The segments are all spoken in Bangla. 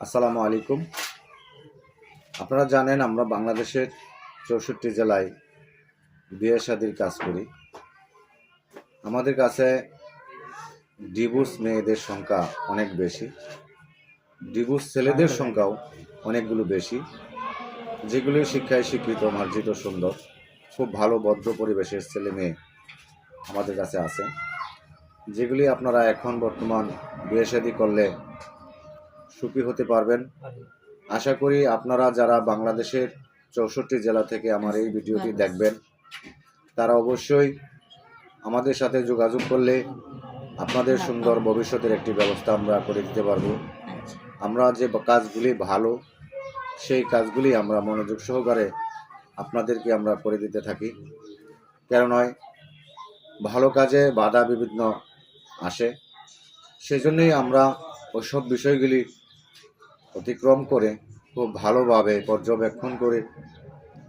আসসালামু আলাইকুম। আপনারা জানেন আমরা বাংলাদেশের চৌষট্টি জেলায় বিয়ে শাদির কাজ করি। আমাদের কাছে ডিভোর্স মেয়েদের সংখ্যা অনেক বেশি। ডিভোর্স ছেলেদের সংখ্যাও অনেকগুলো বেশি। যেগুলি শিক্ষায় শিক্ষিত, মার্জিত, সুন্দর, খুব ভালো, ভদ্র পরিবেশের ছেলে মেয়ে আমাদের কাছে আছে। যেগুলি আপনারা এখন বর্তমান বিয়ে শাদী করলে সুখী হতে পারবেন। আশা করি আপনারা যারা বাংলাদেশের চৌষট্টি জেলা থেকে আমার এই ভিডিওটি দেখবেন, তারা অবশ্যই আমাদের সাথে যোগাযোগ করলে আপনাদের সুন্দর ভবিষ্যতের একটি ব্যবস্থা আমরা করে দিতে পারব। আমরা যে কাজগুলি ভালো, সেই কাজগুলি আমরা মনোযোগ সহকারে আপনাদেরকে আমরা করে দিতে থাকি। কেন নয়, ভালো কাজে বাধা বিভিন্ন আসে। সেই জন্যই আমরা ওইসব বিষয়গুলি অতিক্রম করে খুব ভালোভাবে পর্যবেক্ষণ করে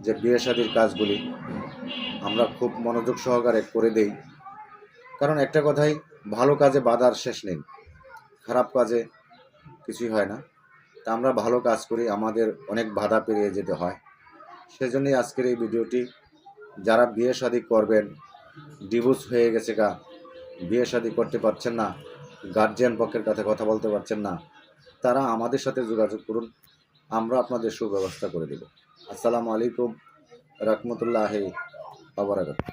যে বিয়ে শাদির কাজগুলি আমরা খুব মনোযোগ সহকারে করে দেই। কারণ একটা কথাই, ভালো কাজে বাধার শেষ নেই। খারাপ কাজে কিছুই হয় না। তা আমরা ভালো কাজ করি, আমাদের অনেক বাধা পেরিয়ে যেতে হয়। সেজন্যই আজকের এই ভিডিওটি, যারা বিয়ে শাদি করবেন, ডিভোর্স হয়ে গেছে গা বিয়ে শাদি করতে পারছেন না গার্জিয়ান পক্ষের কাছে কথা বলতে পারছেন না, তারা আমাদের সাথে যোগাযোগ করুন, আমরা আপনাদের সুব্যবস্থা করে দেব। আসসালামু আলাইকুম, রহমতুল্লাহ আবরাকাত